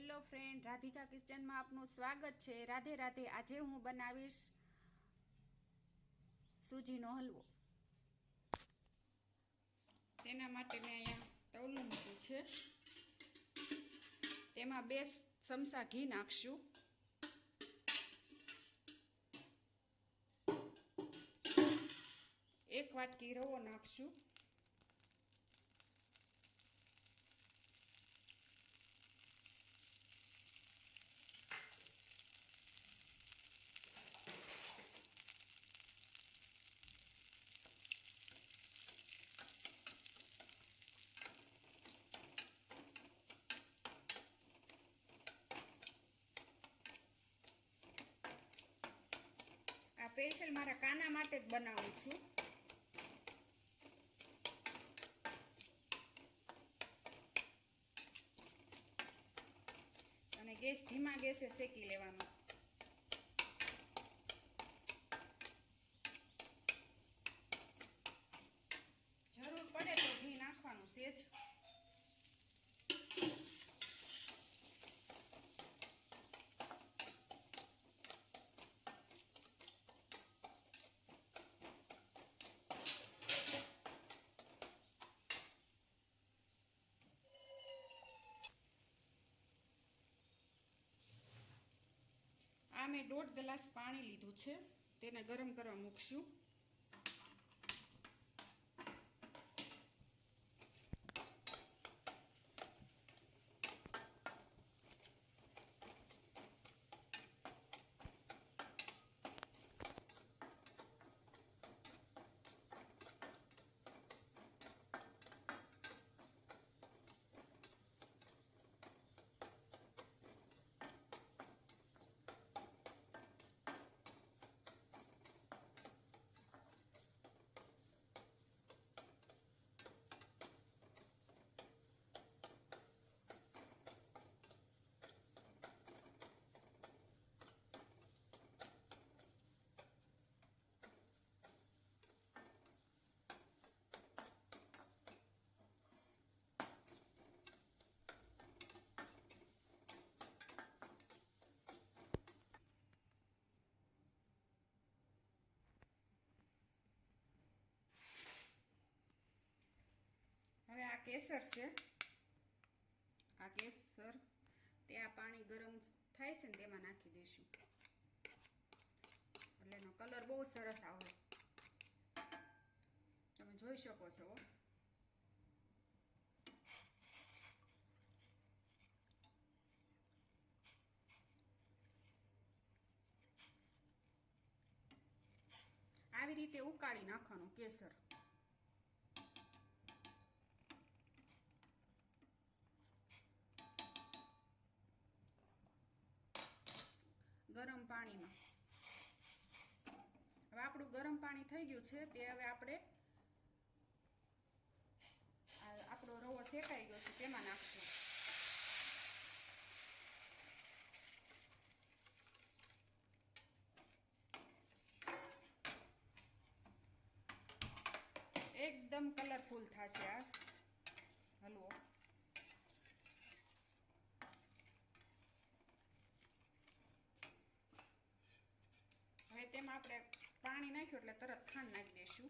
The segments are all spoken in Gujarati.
હેલો ફ્રેન્ડ રાધિકા કિચનમાં આપનું સ્વાગત છે. રાધે રાધે આજે હું બનાવીશ સૂજીનો હલવો. તેના માટે મેં અહીંયા તવલું મૂક્યું છે. તેમાં બે ચમચા ઘી નાખશું. એક વાટકી રવો નાખશું. સ્પેશિયલ મારા કાના માટે જ બનાવું છું. અને ગેસ ધીમા ગેસે શેકી લેવાનું જરૂર પડે તો ઘી નાખવાનું સેજ આ મેં દોઢ ગ્લાસ પાણી લીધું છે. તેને ગરમ કરવા મૂકશું હવે આ કેસર છે. આ કેસર તે આ પાણી ગરમ થાય છે ને તેમાં નાખી દઈશું. એટલે એનો કલર બહુ સરસ આવે. તમે જોઈ શકો છો. આવી રીતે ઉકાળી નાખવાનું કેસર. પાણીમાં. હવે આપણું ગરમ પાણી થઈ ગયું છે તે હવે આપણે આપણો રવો શેકાઈ ગયો છે તેમાં નાખશું. એકદમ કલરફુલ થશે આ હલવો તેમાં આપણે પાણી નાખ્યું એટલે તરત ખાંડ નાખી દઈશું.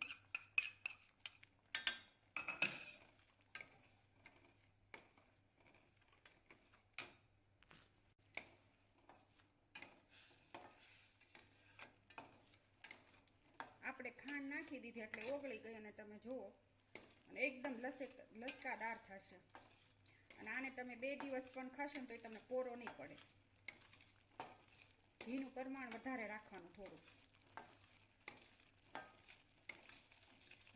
આપણે ખાંડ નાખી દીધી એટલે ઓગળી ગઈ અને તમે જુઓ, અને એકદમ લસેક લસકાદાર થશે. અને આને તમે બે દિવસ પણ ખાશો ને તો તમને પોરો નહીં પડે. ઘીનું પ્રમાણ વધારે રાખવાનું થોડું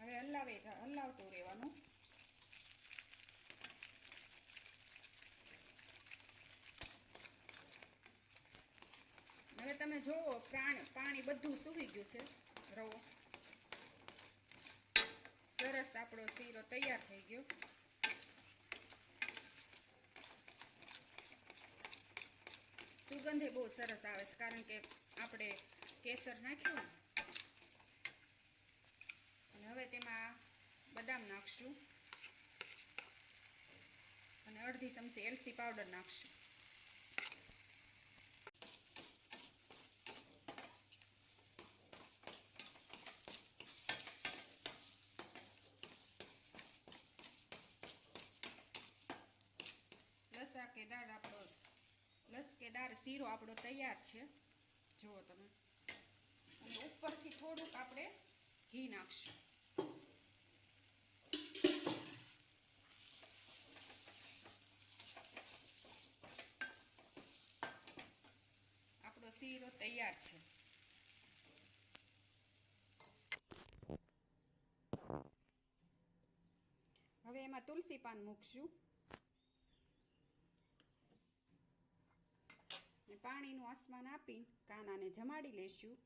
હવે હલાવે હલાવતું રહેવાનું. હવે તમે પ્રાણ, પાણી બધું સૂકી ગયું છે. રવો સરસ આપણો શીરો તૈયાર થઈ ગયો. સુગંધે બહુ સરસ આવે છે, કારણ કે આપણે કેસર નાખ્યું બદામ નાખશું. અને અડધી ચમચી એલસી પાવડર નાખશું. લસા કેદાર આપણો લસ શીરો આપણો તૈયાર છે. જુઓ તમે. અને ઉપરથી થોડુંક આપણે ઘી નાખશું. શીરો તૈયાર છે. હવે એમાં તુલસી પાન મૂકશું. પાણીનું આસમાન આપી કાનાને જમાડી લેશું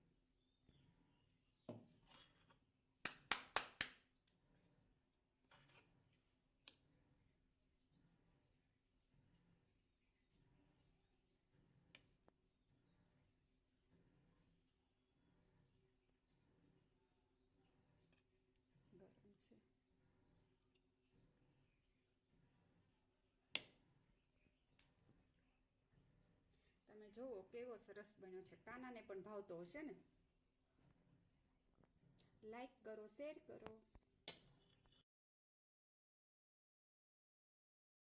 ગરમ છે તમે જુઓ કેવો સરસ બન્યો છે. કાનાને પણ ભાવતો હશે ને? લાઈક કરો શેર કરો.